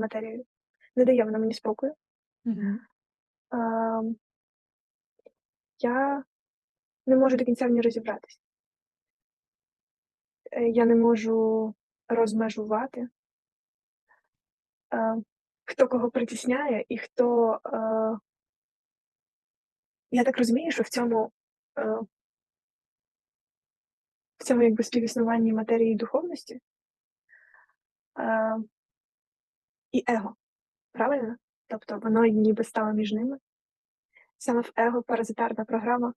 матерією. Не дає вона мені спокою. Мгм. Ам, я не можу до кінця в ній розібратись. Е, я не можу розмежувати, хто кого притісняє і хто. Е, я так розумію, що в цьому, е, в цьому якби співіснуванні матерії і духовності е, і его. Правильно? Тобто воно ніби стало між ними. Саме в его паразитарна програма,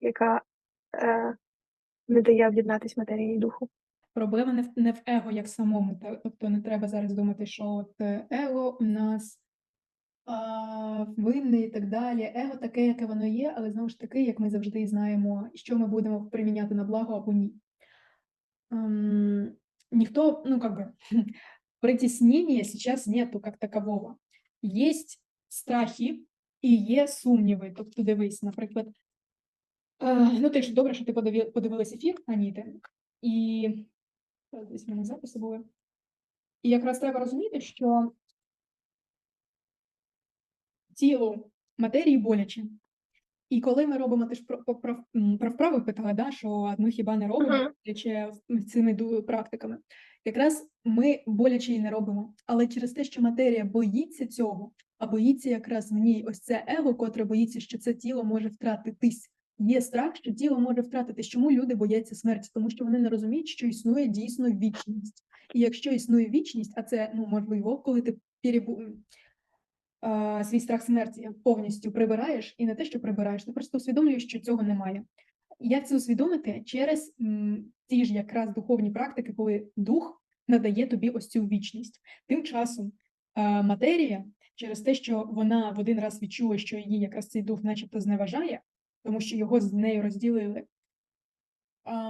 яка е, не дає об'єднатись матерії і духу. Проблема не в, не в его як самому. Тобто не треба зараз думати, що от е, его у нас винне і так далі. Его таке, яке воно є, але знову ж таки, як ми завжди знаємо, що ми будемо приміняти на благо або ні. Ем, ніхто, ну как притеснения сейчас нету как такового. Есть страхи і є сумніви. Тобто, дивись, наприклад, е, ну ти ж добре, що ти подиві- подивилась ефір Аніти, і десь мене записи були. І якраз треба розуміти, що тілу матерії боляче. І коли ми робимо, ти ж про, про, про, вправи питала, да, що ми хіба не робимо Мгм. боляче цими практиками. Якраз ми боляче і не робимо. Але через те, що матерія боїться цього, а боїться якраз в ній ось це его, котре боїться, що це тіло може втратитись. Є страх, що тіло може втратитись. Чому люди бояться смерті? Тому що вони не розуміють, що існує дійсно вічність. І якщо існує вічність, а це ну можливо, коли ти перебу... свій страх смерті повністю прибираєш, і не те, що прибираєш, ти просто усвідомлюєш, що цього немає. Як це усвідомити через м, ті ж якраз духовні практики, коли дух надає тобі ось цю вічність. Тим часом а, матерія, через те, що вона в один раз відчула, що її якраз цей дух, начебто, зневажає, тому що його з нею розділили.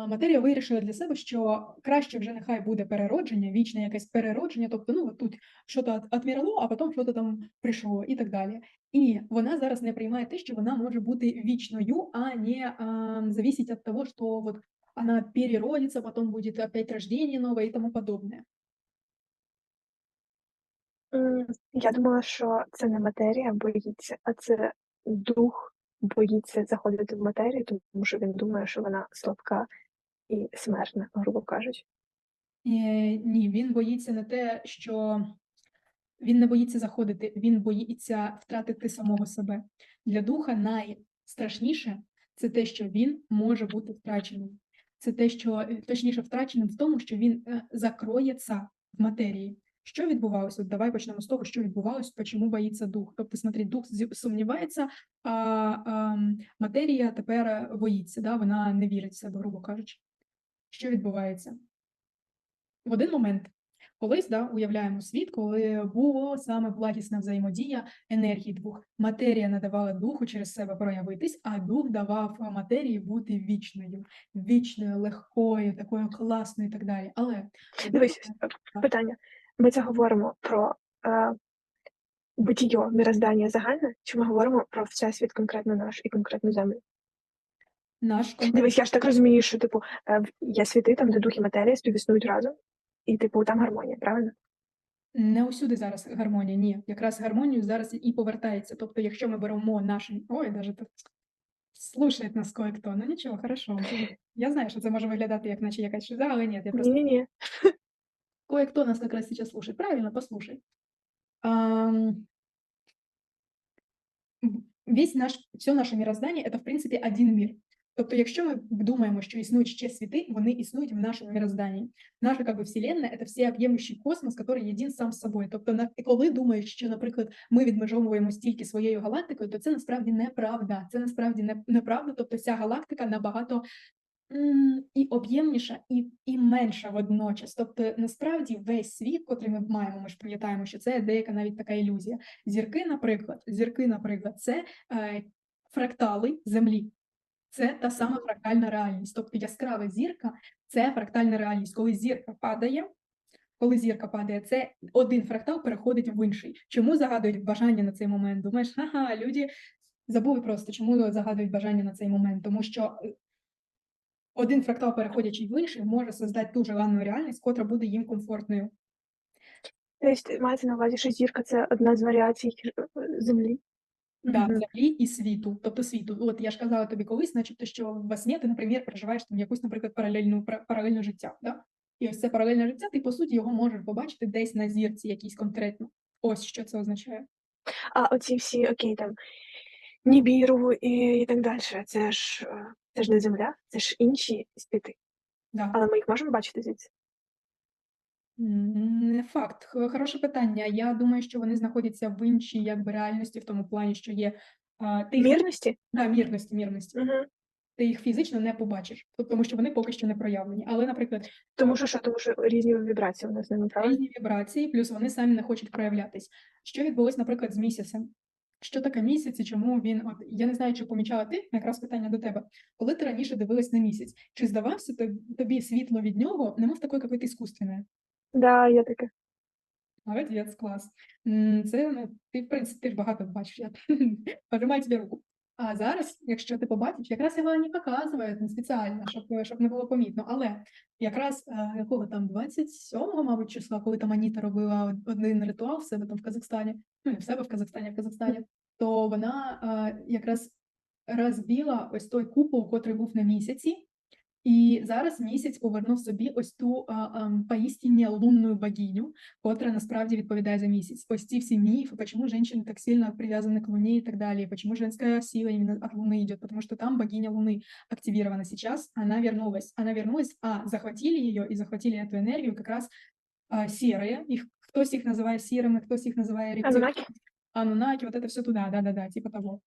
Матерія вирішила для себе, що краще вже нехай буде переродження, вічне якесь переродження, тобто, ну, тут що то відмірало, а потім що то там прийшло і так далі. І вона зараз не приймає те, що вона може бути вічною, а не а, зависеть від того, що вот она переродится, потом будет опять рождение новое и тому подобное. М, Я думала, що це не матерія боїться, а це дух боїться заходити в матерію, тому що він думає, що вона слабка і смертна, грубо кажучи. Е, Ні, він боїться не те, що він не боїться заходити, він боїться втратити самого себе. Для духа найстрашніше це те, що він може бути втраченим. Це те, що точніше втраченим в тому, що він е, закроється в матерії. Що відбувалося? Давай почнемо з того, що відбувалося, чому боїться дух. Тобто, смотри, дух сумнівається, а, а матерія тепер е, боїться, да? вона не вірить в себе, грубо кажучи. Що відбувається? в один момент, колись да, уявляємо світ, коли було саме благісна взаємодія енергії двох. Матерія надавала духу через себе проявитись, а дух давав матерії бути вічною, вічною, легкою, такою класною і так далі. Але Дивись, е, питання. Ми це говоримо про е, битіє, міроздання загальне, чи ми говоримо про всесвіт конкретно наш і конкретну землю? наш Дивись, я ж так розумію, що типу е, є світи, там, де дух і матерія співіснують разом, і типу там гармонія, правильно? не усюди зараз гармонія. Ні, якраз гармонію зараз і повертається. Тобто, якщо ми беремо наш ой, даже тут слушает нас кое-хто. Ну нічого, хорошо. Я знаю, що це може виглядати як наче якась шиза, але ні, я просто Ні, ні, ні. Кое-кто нас как раз сейчас слушает. Правильно, послушай. Весь наш, все наше мироздание – это, в принципі, один мир. Тобто, якщо ми думаємо, що існують ще світи, вони існують в нашому мирозданні. Наша как би, вселенная – це всеоб'ємлющий космос, який єдин сам з собою. Тобто, на, коли думають, що, наприклад, ми відмежовуємо стільки своєю галактикою, то це насправді неправда. Це насправді неправда. Тобто, ця галактика набагато і об'ємніша, і, і менша водночас. Тобто, насправді, весь світ, котрий ми маємо, ми ж пам'ятаємо, що це деяка навіть така ілюзія. Зірки, наприклад, зірки, наприклад, це е, фрактали Землі. Це та сама фрактальна реальність. Тобто яскрава зірка це фрактальна реальність. Коли зірка падає, коли зірка падає, це один фрактал переходить в інший. Чому загадують бажання на цей момент? Думаєш, ага, люди забули просто, чому загадують бажання на цей момент? Тому що е, один фрактал, переходячи в інший, може создати ту желанну реальність, котра буде їм комфортною. Тобто мається на увазі, що зірка це одна з варіацій е, Землі? Да, Мгм. землі і світу, тобто світу. От я ж казала тобі колись, начебто, що во сні ти, наприклад, переживаєш там якусь, наприклад, паралельну паралельне життя. Да? І ось це паралельне життя, ти по суті його можеш побачити десь на зірці якійсь конкретно. Ось що це означає. А оці всі, окей, там Нібіру і, і так далі. Це ж е, це ж не Земля, це ж інші світи. Да. Але ми їх можемо бачити звідси. Не факт. Хороше питання. Я думаю, що вони знаходяться в іншій якби реальності, в тому плані, що є а, ти їх, Мірності? да, мірності, мірності. Угу. Ти їх фізично не побачиш, тому що вони поки що не проявлені. Але, наприклад, Тому що що? Тому що різні вібрації у нас з ними, правильно? різні вібрації, плюс вони самі не хочуть проявлятись. Що відбулось, наприклад, з місяцем? Що таке місяць і чому він? От я не знаю, чи помічала ти якраз питання до тебе. Коли ти раніше дивилась на місяць, чи здавався тоб- тобі світло від нього, немов такої якоїсь іскусственне? Да, я таке. Молодець, клас. Це ну, ти, в принципі, ти ж багато бачиш. Я пожимаю тобі руку. А зараз, якщо ти побачиш, якраз його не показують не спеціально, щоб, щоб не було помітно. Але якраз е, якого там 27-го, мабуть, числа, коли там Аніта робила один ритуал в себе там в Казахстані, ну не в себе в Казахстані, в Казахстані, то вона е, якраз розбила ось той купол, котрий був на місяці. І зараз місяць повернув собі ось ту а, а, поістині лунну богиню, котра насправді відповідає за місяць. Ось ці всі міфи, чому женщины так сильно привязаны к Луне и так далее, почему женская сила именно от Луны идет, потому что там богиня Луны активирована сейчас, она вернулась. Она вернулась, а захватили ее и захватили эту энергию как раз а, серые, их, кто их называет серыми, кто их называет рептилоидами. Анунаки? Анунаки, вот это все туда, да-да-да, типа того.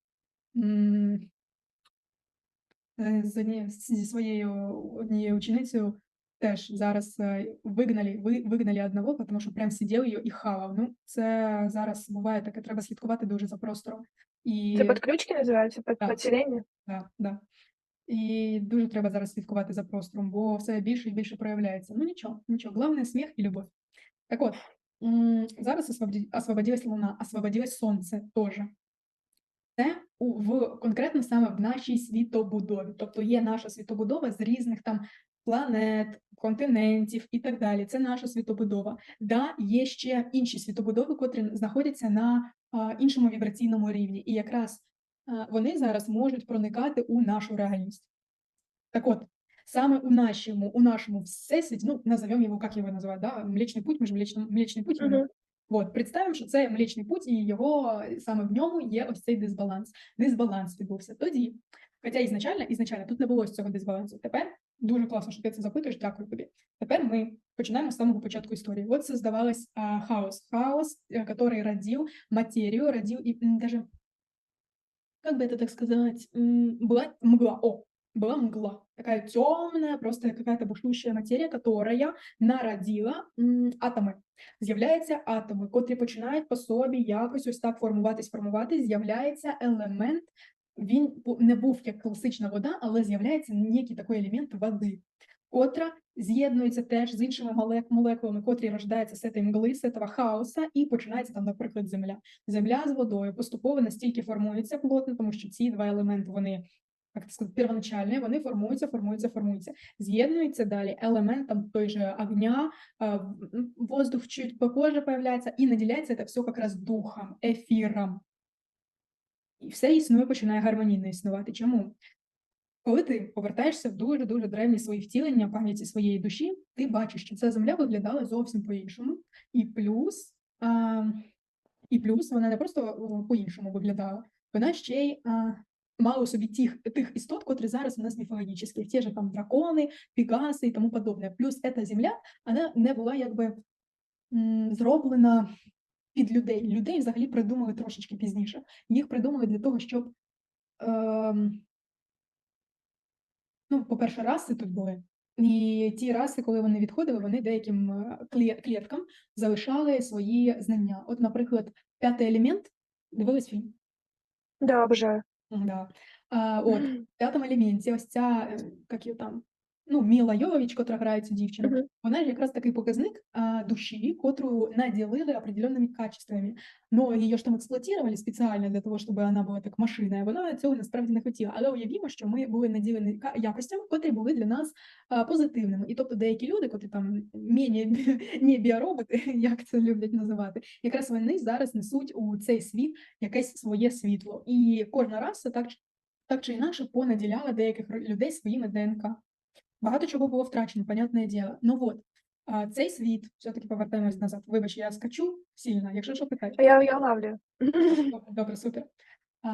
М, е, з однією зі своєю однією ученицею теж зараз е, вигнали, ви, вигнали одного, тому що прям сидів її і хавав. Ну, це зараз буває таке, треба слідкувати дуже за простором. І Це подключки називаються? Под- Так. Підселення? да, да. І дуже треба зараз слідкувати за простором, бо все більше і більше проявляється. Ну нічого, нічого. Головне сміх і любов. Так от, м, зараз освободи- освободилась Луна, освободилось Сонце теж. Це у, в конкретно саме в нашій світобудові. Тобто є наша світобудова з різних там планет, континентів і так далі. Це наша світобудова. Да, є ще інші світобудови, котрі знаходяться на а, іншому вібраційному рівні. І якраз а, вони зараз можуть проникати у нашу реальність. Так от, саме у нашому, у нашому всесвіті, ну, назовем його, як його називають, да? Млечний путь, ми ж Млечний, путь. Мгм. От, представимо, що це Млечний путь, і його е, саме в ньому є ось цей дисбаланс. Дисбаланс відбувся тоді. Хоча ізначально, ізначально тут не було ось цього дисбалансу. Тепер дуже класно, що ти це запитуєш. Дякую тобі. Тепер ми починаємо з самого початку історії. От создавалось а, хаос. Хаос, е, который родил материю, родил и м, даже, как бы это так сказать, м, была мгла. О, была мгла. Такая темная, просто какая-то бушующая материя, которая народила атоми. З'являються атоми, котрі починають по собі якось ось так формуватись, формуватись, з'являється елемент. Він не був як класична вода, але з'являється некий такий елемент води, котра з'єднується теж з іншими молекулами, котрі рождаються з цієї мгли, з цього хаоса, і починається там, наприклад, земля. Земля з водою поступово настільки формується плотно, тому що ці два елементи вони як це сказати, первоначальні, вони формуються, формуються, формуються. З'єднується далі елементом той же огня, воздух чуть попозже появляється, і наділяється це все якраз духом, ефіром. І все існує, починає гармонійно існувати. Чому? Коли ти повертаєшся в дуже-дуже древні свої втілення пам'яті своєї душі, ти бачиш, що ця земля виглядала зовсім по-іншому. І плюс, а, і плюс вона не просто по-іншому виглядала, вона ще й а, мала у собі тих, тих істот, котрі зараз у нас міфологічні, ті ж там дракони, пігаси і тому подобне. Плюс ця земля, вона не була якби зроблена під людей. Людей взагалі придумали трошечки пізніше. Їх придумали для того, щоб. Ем, Ну, по-перше, раси тут були. І ті раси, коли вони відходили, вони деяким е, кліткам залишали свої знання. От, наприклад, п'ятий елемент дивились фільм. Да, обожаю. Да. А, от, в п'ятому елементі, ось ця, як її там, ну, Міла Йовович, котра грає цю дівчину, Мгм. вона ж якраз такий показник а, душі, котру наділили определенными качествами. Но її ж там експлуатували спеціально для того, щоб вона була так машина, і вона цього насправді не хотіла. Але уявімо, що ми були наділені якостями, котрі були для нас а, позитивними. І тобто деякі люди, котрі там мені не біороботи, як це люблять називати, якраз вони зараз несуть у цей світ якесь своє світло. І кожна раса так, так чи інакше понаділяла деяких людей своїми ДНК. Багато чого було втрачено, понятне діло. Ну от, а, цей світ, все-таки повертаємось назад. Вибач, я скачу сильно, якщо що питай. А Я, я. Добре, супер. А,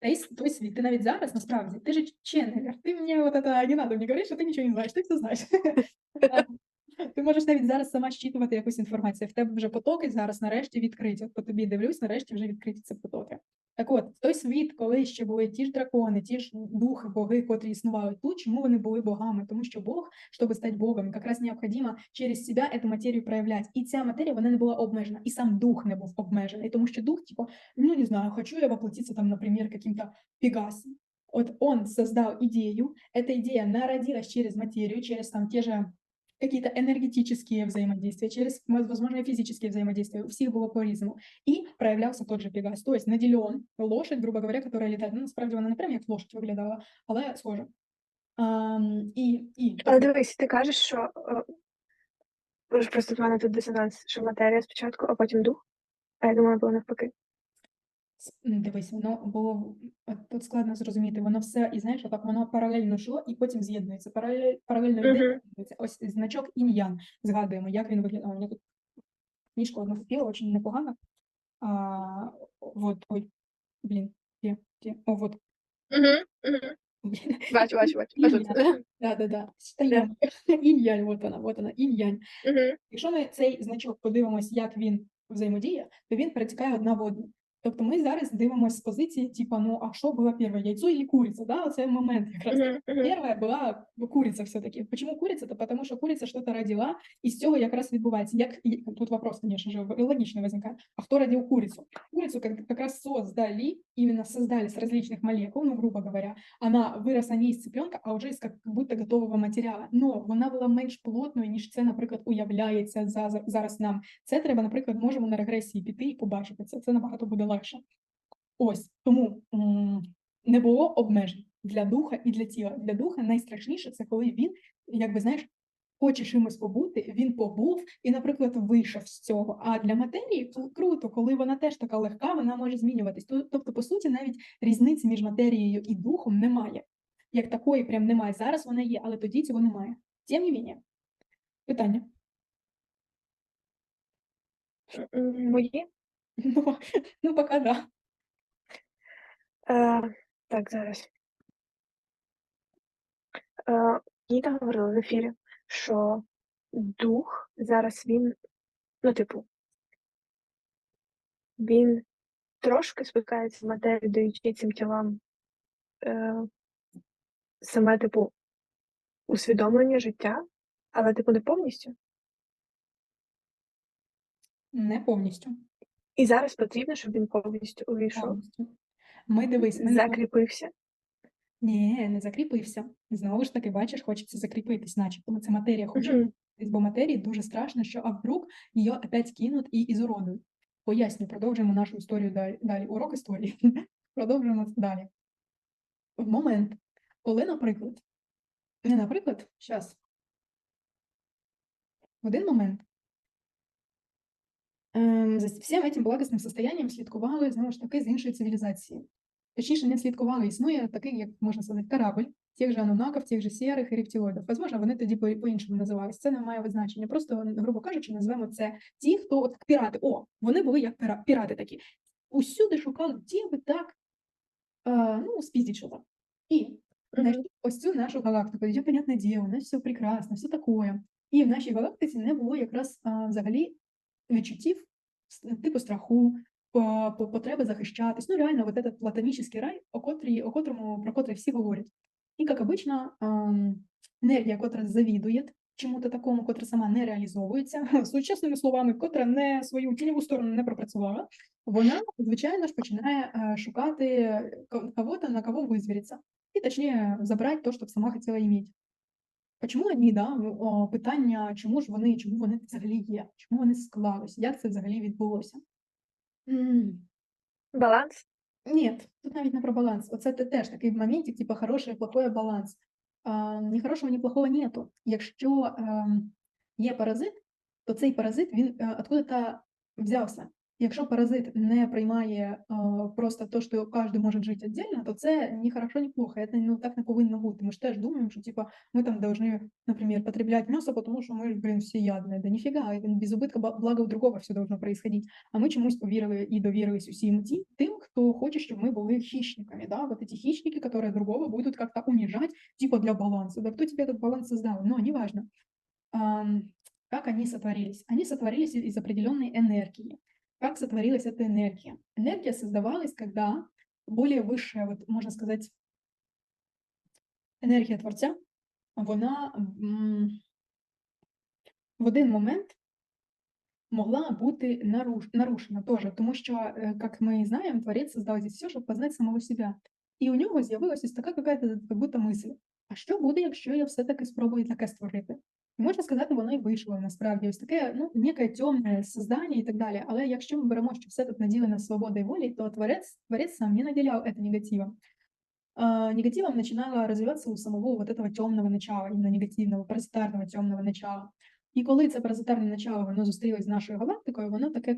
той, той світ, ти навіть зараз, насправді, ти же ченнелер. Ти мені от это, не надо мені говорити, що ти нічого не знаєш, ти все знаєш. Ти можеш навіть зараз сама щитувати якусь інформацію. В тебе вже потоки зараз нарешті відкриті. От по тобі дивлюсь, нарешті вже відкриті ці потоки. Так от, в той світ, коли ще були ті ж дракони, ті ж духи, боги, котрі існували тут, чому вони були богами? Тому що Бог, щоб стати Богом, якраз необхідно через себе эту матерію проявляти. І ця матерія вона не була обмежена, і сам дух не був обмежений, тому що дух, типу, ну не знаю, хочу я воплотиться там, например, каким-то Пегасом. Вот он создал идею, эта идея народилась через материю, через там те же какие-то энергетические взаимодействия, через, мо- возможно, и физические взаимодействия. У всех было по-різному. И проявлявся тот же Пегас. То есть наделен лошадь, грубо говоря, которая летает. Ну, насправді вона не прям як лошадь виглядала, але схоже. Um, і, і, Але дивись, ти кажеш, що е, бо ж просто в мене тут дисонанс, що матерія спочатку, а потім дух. А я думала, було навпаки. Дивись, воно було от тут складно зрозуміти. Воно все, і знаєш, отак воно паралельно йшло і потім з'єднується. Паралель, паралельно йде, Мгм. з'єднується. Ось значок інь-ян. Згадуємо, як він виглядав. У мене тут книжку одну купила, дуже непогано. А, вот, ой, блін, де, де? О, вот. Блін. Бачу, бачу, бачу. Інь-ян. Да, да, да. Інь-янь, вот вона, вот вона, інь-янь. Якщо ми цей значок подивимось, як він взаємодіє, то він перетікає одна в одну. Тобто ми зараз дивимося з позиції, типа, ну а що було перше, яйцо і куриця? Да? Оце момент якраз. Первая была курица все-таки. Почему курица? То потому что курица что-то родила, і з цього якраз відбувається. Як і- тут вопрос, конечно же, в- логично возникает. А хто родил курицу? Курицу как, как раз создали, именно создали с различных молекул, ну, грубо говоря. Она виросла не із цыпленка, а вже із как будто готового матеріалу. Но вона була менш плотною, ніж це, наприклад, уявляється за, за- зараз нам. Це треба, наприклад, можемо на регресії піти і побачити це. Це набагато буде легше. Ось тому не було обмежень для духа і для тіла. Для духа найстрашніше це коли він, якби знаєш, хоче чимось побути, він побув і, наприклад, вийшов з цього. А для матерії круто, коли вона теж така легка, вона може змінюватись. Тобто, по суті, навіть різниці між матерією і духом немає. Як такої прям немає. Зараз вона є, але тоді цього немає. Тим не менее. Питання. М, Мої? Ну, ну поки да. Е, так, зараз. Е, говорила в ефірі, що дух зараз він, ну, типу, він трошки спускається в матерію, даючи цим тілам е, саме, типу, усвідомлення життя, але, типу, не повністю. Не повністю. І зараз потрібно, щоб він повністю увійшов, повністю. Ми дивись, ми не закріпився. Ні, не закріпився. Знову ж таки, бачиш, хочеться закріпитись, начебто це матерія хоче Мгм. закріпитись, бо матерії дуже страшно, що а вдруг її опять кинуть і ізуродують. Поясню, продовжуємо нашу історію далі. далі. Урок історії. Продовжуємо це далі. В момент, коли, наприклад, не наприклад, зараз. В один момент за всім этим благосним состоянням слідкували, знову ж таки, з іншої цивілізації. Точніше, не слідкували, існує такий, як можна сказати, корабль, тих же анунаків, тих же сіарих і рептилоїдів. Возможно, вони тоді по- по-іншому називались. Це не має значення. Просто, грубо кажучи, назвемо це ті, хто от пірати. О, вони були як пірати такі. Усюди шукали ті, аби так е, ну, спіздіть. І знайшли ось цю нашу галактику. Я, понятне діло, у нас все прекрасно, все таке. І в нашій галактиці не було якраз а, взагалі відчуттів типу страху, по, по потреби захищатись. Ну, реально, вот этот платонічний рай, о, котрій, о котрому, про котрий всі говорять. І, як обично, енергія, котра завідує чому-то такому, котре сама не реалізовується, сучасними словами, котра не свою тіньову сторону не пропрацювала, вона, звичайно ж, починає е, шукати ко- кого-то, на кого визвіриться, і точніше забрати те, що б сама хотіла іметь. Почому вони, да, питання, чому ж вони, чому вони взагалі є, чому вони склалися, як це взагалі відбулося? Баланс. Ні, тут навіть не про баланс. Оце те- теж такий моментик, типу хороше, плохое баланс. А, ні хорошого, ні плохого нету. Якщо ем, є паразит, то цей паразит він е, откуда-то взявся. Якщо паразит не приймає е, просто те, що кожен може жити віддільно, то це ні хорошо, ні плохо. Це ну, так не повинно бути. Ми ж теж думаємо, що типа, ми там должны, например, потреблять мясо, потому что мы, блин, все ядные. Да нифига, без убытка, бла- благо у другого все должно происходить. А ми чомусь повірили і довірились усім ті, тим, хто хоче, щоб ми були хищниками, да, вот эти хищники, которые другого будут как-то унижать, типа для баланса. Да кто тебе этот баланс создал? Но неважно. Ам, как они сотворились? Они сотворились из определенной энергии. Как сотворилась эта энергия? Энергия создавалась, когда более высшая, вот можно сказать, енергія творця, вона м, в один момент могла бути наруш, нарушена теж, тому що, е, як ми знаємо, творець создав здесь все, щоб познати самого себе. І у нього з'явилася ось така какая-то як будто мисль. А що буде, якщо я все-таки спробую таке створити? Можна сказати, воно і вийшло насправді. Ось таке, ну, неке темне создання і так далі. Але якщо ми беремо, що все тут наділено свободою волі, то творець, творець сам не наділяв це негативом. Негативом начинало развиваться у самого вот этого темного начала, именно негативного, паразитарного темного начала. І коли це паразитарне начало воно зустрілось з нашою галактикою, воно таке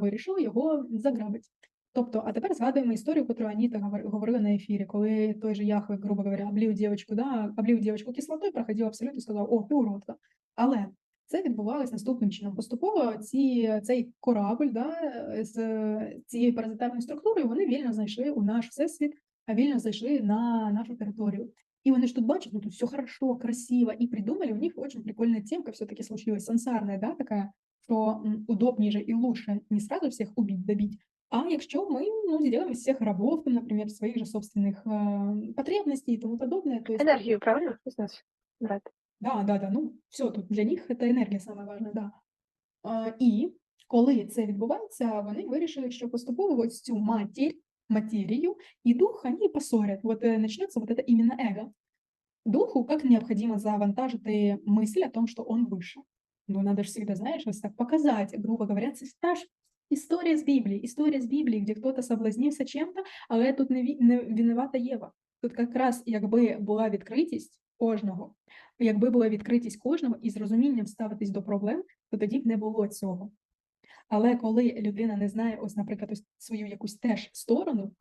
вирішило його заграбити. Тобто, а тепер згадуємо історію, яку Аніта говор- говорила на ефірі, коли той же Яхве, грубо говоря, облив дівчинку, да, облив дівчинку кислотою, проходив абсолют і сказав, о, ти уродка. Але це відбувалось наступним чином. Поступово ці, цей корабль да, з цією паразитарною структурою вони вільно знайшли у наш всесвіт, а вільно зайшли на нашу територію. И они ж тут бачат, ну тут все хорошо, красиво, и придумали, у них очень прикольная темка все-таки случилась, сансарная, да, такая, что удобнее же лучше не сразу всех убить, добить, а якщо мы, ну, сделаем из всех рабов, там, например, своих же собственных э, потребностей и тому подобное, то есть... Енергію, правильно? З нас брати. Да, да, да. Ну, все тут для них це енергія саме важна, да. А, і коли це відбувається, вони вирішили, що поступово ось цю матір, матерію і дух вони поссорять. Вот э, начнется вот это именно эго. Духу как необходимо завантажити мысль о том, что он выше. Ну, надо же всегда, знаешь, вот так показать, грубо говоря, це ж та ж історія з Біблії, історія з Біблії, де хтось соблазнився чим-то, але тут не, ві- не винувата Єва. Тут якраз якби була відкритість кожного, якби була відкритість кожного і з розумінням ставитись до проблем, то тоді б не було цього. Але коли людина не знає, ось, наприклад, ось свою якусь теж сторону,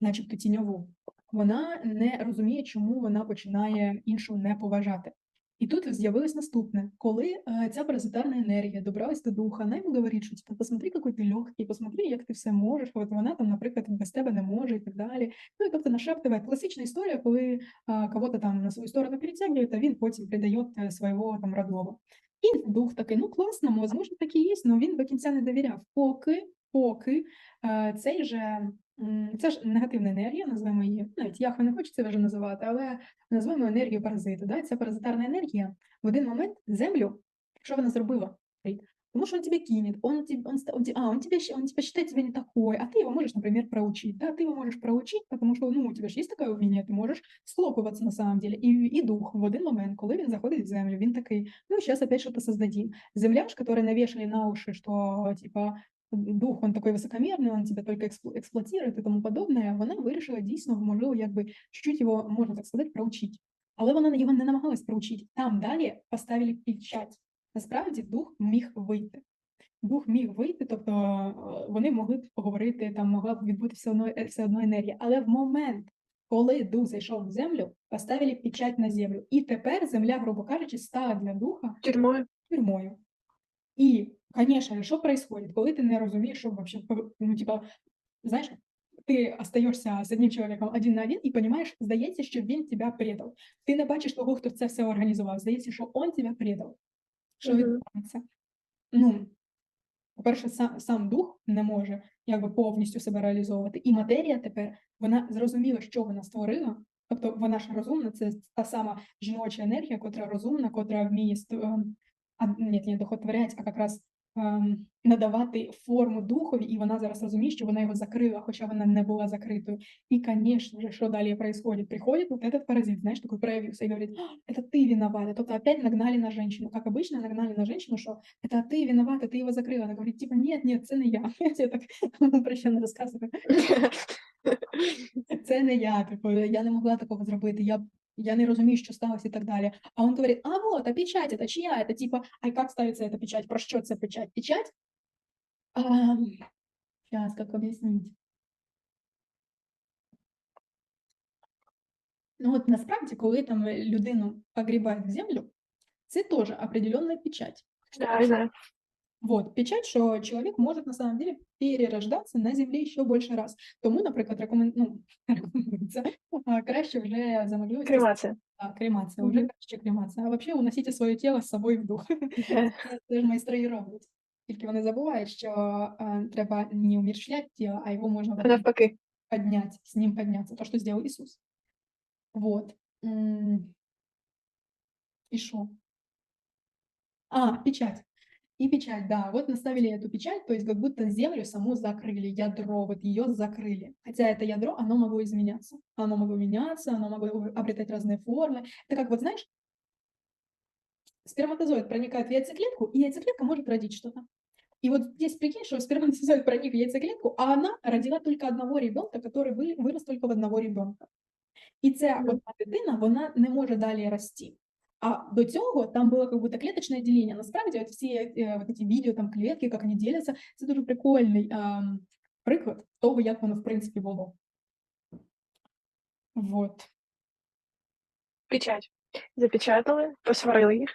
начебто тіньову, вона не розуміє, чому вона починає іншу не поважати. І тут з'явилось наступне, коли е, ця паразитарна енергія добралась до духа, вона йому говорить, що типу, посмотри, який ти легкий, посмотри, як ти все можеш. От вона там, наприклад, без тебе не може і так далі. Ну і тобто нашептує класична історія, коли а, кого-то там на свою сторону перетягує, а він потім придає е, свого там родного. І дух такий, ну класно, можливо, так і є, але він до кінця не довіряв. Поки, поки е, цей же це ж негативна енергія, називаємо її. Навіть Яхве не хочеться вже називати, але називаємо енергію паразиту. Да? Ця паразитарна енергія в один момент землю, що вона зробила? Потому что он тебя кинет, он, тебе, он, он, а, он, тебя, он типа считает тебя не такой, а ты его можешь, например, проучить. Да, ты его можешь проучить, потому что ну, у тебя ж є таке уміння, ти можеш схлопуватися на самом деле. І, і дух в один момент, коли він заходить в землю, він такий, ну, сейчас опять что-то создадим. Земля ж, которая навешали на уши, что, типа, дух, он такой високомірний, он тебе только експлуатує і тому подобне, вона вирішила дійсно, можливо, якби чуть-чуть його, можна так сказати, проучити. Але вона його не намагалась проучити. Там далі поставили печать. Насправді дух міг вийти. Дух міг вийти, тобто е, вони могли б поговорити, там могла б відбути все одно, все одно енергія. Але в момент, коли дух зайшов в землю, поставили печать на землю. І тепер земля, грубо кажучи, стала для духа Тюрмою. тюрмою. І, звісно, що происходит, коли ти не розумієш, що вообще, ну, типа, знаєш, ти остаєшся з одним чоловіком один на один і розумієш, здається, що він тебе предав. Ти не бачиш того, хто це все організував. Здається, що він тебе предав. Що відбувається? Ну, по-перше, сам, сам дух не може якби повністю себе реалізовувати. І матерія тепер вона зрозуміла, що вона створила, Тобто вона ж розумна, це та сама жіноча енергія, котра розумна, котра вміє а, ні, не дохотворять, а якраз ем, надавати форму духові, і вона зараз розуміє, що вона його закрила, хоча вона не була закритою. И, конечно же, что далее происходит? Приходит вот этот паразит, знаешь, такой проявился и говорит, «А, это ты виновата. Тобто опять нагнали на женщину. Как обычно, нагнали на женщину, что это ты виновата, ты его закрила. Она говорит, типа, нет, нет, це не я. Я тебе так прощенно розказую. Це не я, типу, я не могла такого зробити. Я, я не розумію, що сталося і так далі. А він говорить, а вот, а печать, это чия? Это типа, а як ставиться эта печать? Про що це печать? Печать? А, сейчас, как об'яснити? Ну от насправді, коли там людину погрібають в землю, це теж определенна печать. Да, я знаю. Вот, печать, що чоловік може на самом деле перерождатися на землі ще більше раз. Тому, наприклад, рекомен... ну, рекомендується а, краще вже за можливості Кремація. а, кремація, вже Мгм. краще кремація. А взагалі уносите своє тіло з собою в дух. Е, Це ж майстри і роблять. Тільки вони забувають, що а, треба не умерщвляти тіло, а його можна А Навпаки. поднять, с ним подняться, то, что сделал Иисус. Вот. М, И что? А, печать. И печать, да, вот наставили эту печать, то есть как будто землю саму закрыли, ядро, вот ее закрыли. Хотя это ядро, оно могло изменяться. Оно могло меняться, оно могло обретать разные формы. Это как вот, знаешь, сперматозоид проникает в яйцеклетку, и яйцеклетка может родить что-то. И вот здесь прикинь, что сперматозоид проник в яйцеклетку, а она родила только одного ребенка, который вы- вырос только в одного ребенка. І ця одна дитина, вона не може далі рости. А до цього там було как будто клеточне ділення. Насправді, от всі е, от ці відео, там клітки, як вони діляться, це дуже прикольний е, приклад того, як воно в принципі було. Вот. Печать. Запечатали, посварили їх.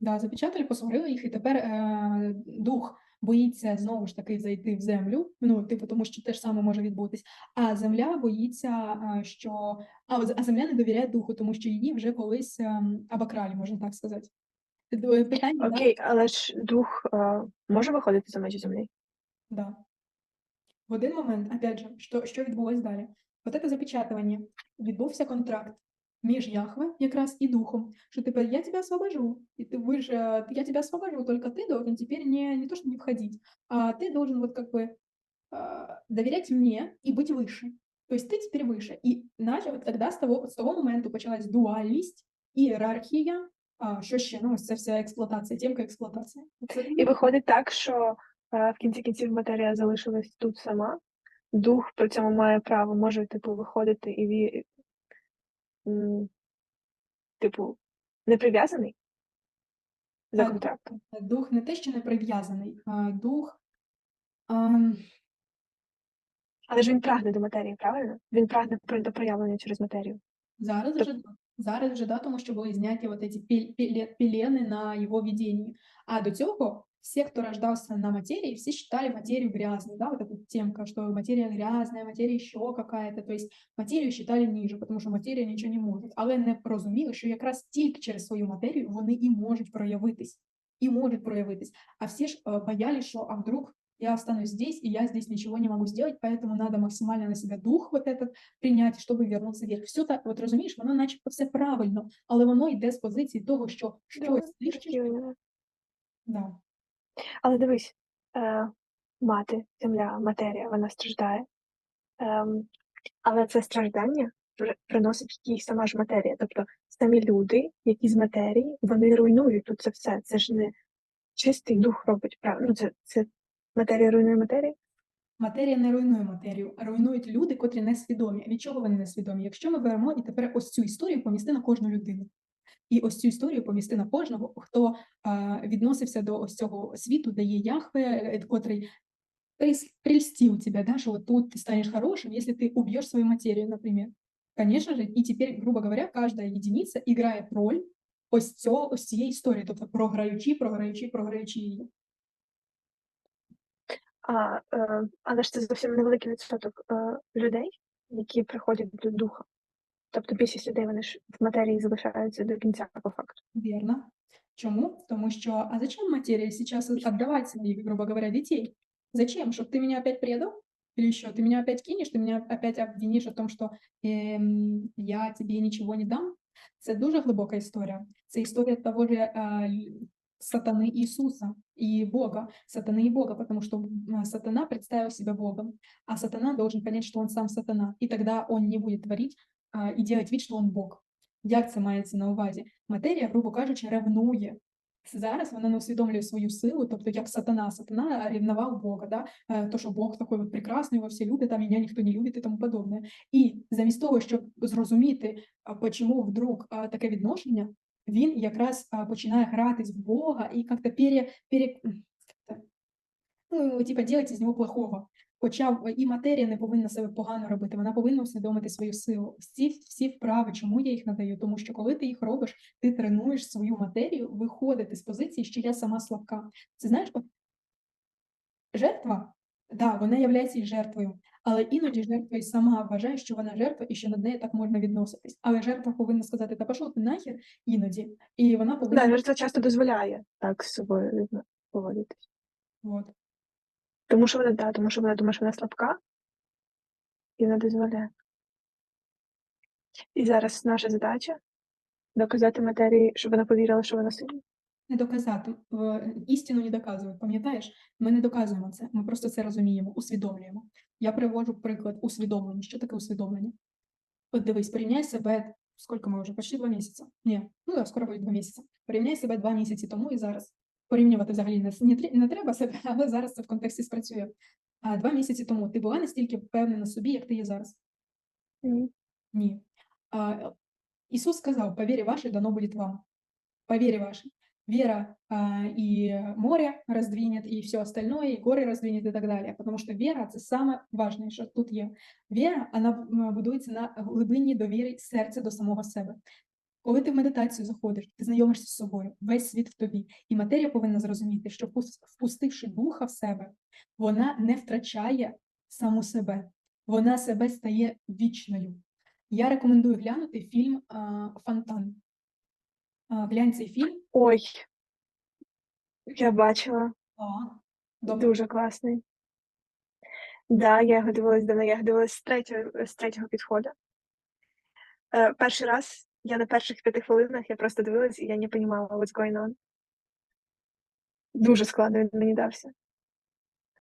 Да, запечатали, посварили їх, і тепер е, дух боїться знову ж таки зайти в землю. Ну, типу, тому що те ж саме може відбутись. А земля боїться, е, що а, а земля не довіряє духу, тому що її вже колись ем, обокрали, можна так сказати. Д- Питання, да? Але ж дух е, може виходити за межі землі? Да. В один момент, опять же, що, що відбулось далі? От це запечатування, відбувся контракт між Яхве якраз і духом, що тепер я тебя освобожу, и ты вы же, э, я тебя освобожу, только ты должен теперь не, не то, что не входить, а ты должен вот как бы а, доверять мне и быть выше. То есть ты теперь выше. И начал, тогда з того, з того моменту почалась дуальність, ієрархія, а, що ще? Ну, ось це вся експлуатація, тємка експлуатація. Це І виходить так, що е, в кінці кінців матерія залишилась тут сама. Дух при цьому має право, може, типу, виходити і ві... м, типу, не прив'язаний за Так. контрактом. Дух не те, що не прив'язаний, а дух. ем, Але ж він прагне до матерії, правильно? Він прагне про- до проявлення через матерію. Зараз Тоб- вже да. зараз вже да, тому що були зняті от ці пі- піле- пілени на його відінні. А до цього всі, хто рождався на материи, все считали материю грязной, да, вот эта темка, что материя грязная, материя еще какая-то, то есть матерію считали ніже, тому що матерія нічого не може. Але не розуміли, що якраз тільки через свою матерію вони і можуть проявитись, і можуть проявитись. А всі ж е, боялись, що а вдруг я останусь здесь, и я здесь ничего не могу сделать, поэтому надо максимально на себя дух вот этот принять, щоб вернутися вверх. Все так, от розумієш, воно начебто все правильно, але воно йде з позиції того, що щось нижче. Втілення. Да. Але дивись, е, мати, земля, матерія, вона страждає. Ем, але це страждання приносить їй сама ж матерія. Тобто самі люди, які з матерії, вони руйнують тут це все. Це ж не чистий дух робить правильно. Ну, це, це матерія руйнує матерію. Матерія не руйнує матерію, а руйнують люди, котрі несвідомі. Від чого вони несвідомі? Якщо ми беремо і тепер ось цю історію помісти на кожну людину. І ось цю історію помісти на кожного, хто а, відносився до ось цього світу, де є Яхве, е, котрий прельстил тебя, да, что тут ты станешь хорошим, если ты убьешь свою материю, например. Конечно же, и теперь, грубо говоря, каждая единица играет роль ось цього, ось цієї історії, тобто програючи, програючи, програючи її. А, е, але ж це зовсім невеликий відсоток е, людей, які приходять до духа. Тобто більшість людей вони ж в матерії залишаються до кінця по факту. Верно. Чому? Тому що, а зачем материя сейчас отдавать своих, грубо говоря, детей? Зачем? Чтобы ты меня опять предал? Или еще, ты меня опять кинешь, ти мене опять обвиниш о том, що ем, я тобі нічого не дам. Це дуже глибока історія. Це історія того же е, л- сатани Иисуса и Бога, сатаны и Бога, потому что м, сатана представил себя Богом, а сатана должен понять, что он сам сатана, и тогда он не будет творить и делать вид, что он Бог. Як це мається на увазі? Матерія, грубо кажучи, ревнує. Зараз вона не усвідомлює свою силу, тобто як сатана. Сатана ревнував Бога, да? е, то, що Бог такий от прекрасний, його всі любять, а мене ніхто не любить і тому подобне. І замість того, щоб зрозуміти, чому вдруг таке відношення, він якраз починає гратись в Бога і як-то пере, пере, ну, типа, делать із нього плохого. Хоча і матерія не повинна себе погано робити, вона повинна усвідомити свою силу. Всі, всі вправи, чому я їх надаю? Тому що коли ти їх робиш, ти тренуєш свою матерію виходити з позиції, що я сама слабка. Це знаєш, от жертва, да, вона являється і жертвою, але іноді жертва і сама вважає, що вона жертва і що над нею так можна відноситись. Але жертва повинна сказати, та пішов ти нахер іноді, і вона повинна Да, жертва часто дозволяє так з собою поводитись. от, Тому що вона, да, тому що вона думає, що вона слабка, і вона дозволяє. І зараз наша задача доказати матерії, щоб вона повірила, що вона сильна. не доказати істину не доказують. Пам'ятаєш, ми не доказуємо це. Ми просто це розуміємо, усвідомлюємо. Я приводжу приклад усвідомлення. Що таке усвідомлення? От дивись, порівняй себе. Скільки ми вже? Почти два місяці. Ні, ну так, скоро буде два місяці. Порівняй себе два місяці тому і зараз. Порівнювати взагалі не, не, не треба себе, але зараз це в контексті спрацює. А два місяці тому ти була настільки впевнена собі, як ти є зараз? Ні. Ні. А, Ісус сказав, по вірі вашей дано будет вам. По вашей. Вера а, и море раздвинет, и все остальное, и горы раздвинет, и так далее. Потому що вера це саме важне, що тут є. Вера, вона будується на глибинній довірі серця до самого себе. Коли ти в медитацію заходиш, ти знайомишся з собою, весь світ в тобі, і матерія повинна зрозуміти, що впустивши духа в себе, вона не втрачає саму себе, вона себе стає вічною. Я рекомендую глянути фільм Фонтан. Глянь цей фільм. Ой. Я бачила. А, добре. Дуже класний. Да, я його дивилась давно, я його дивилась з третього, з третього підходу. Е, перший раз я на перших п'яти хвилинах я просто дивилась і я не розуміла, what's going on. Дуже складно він мені дався.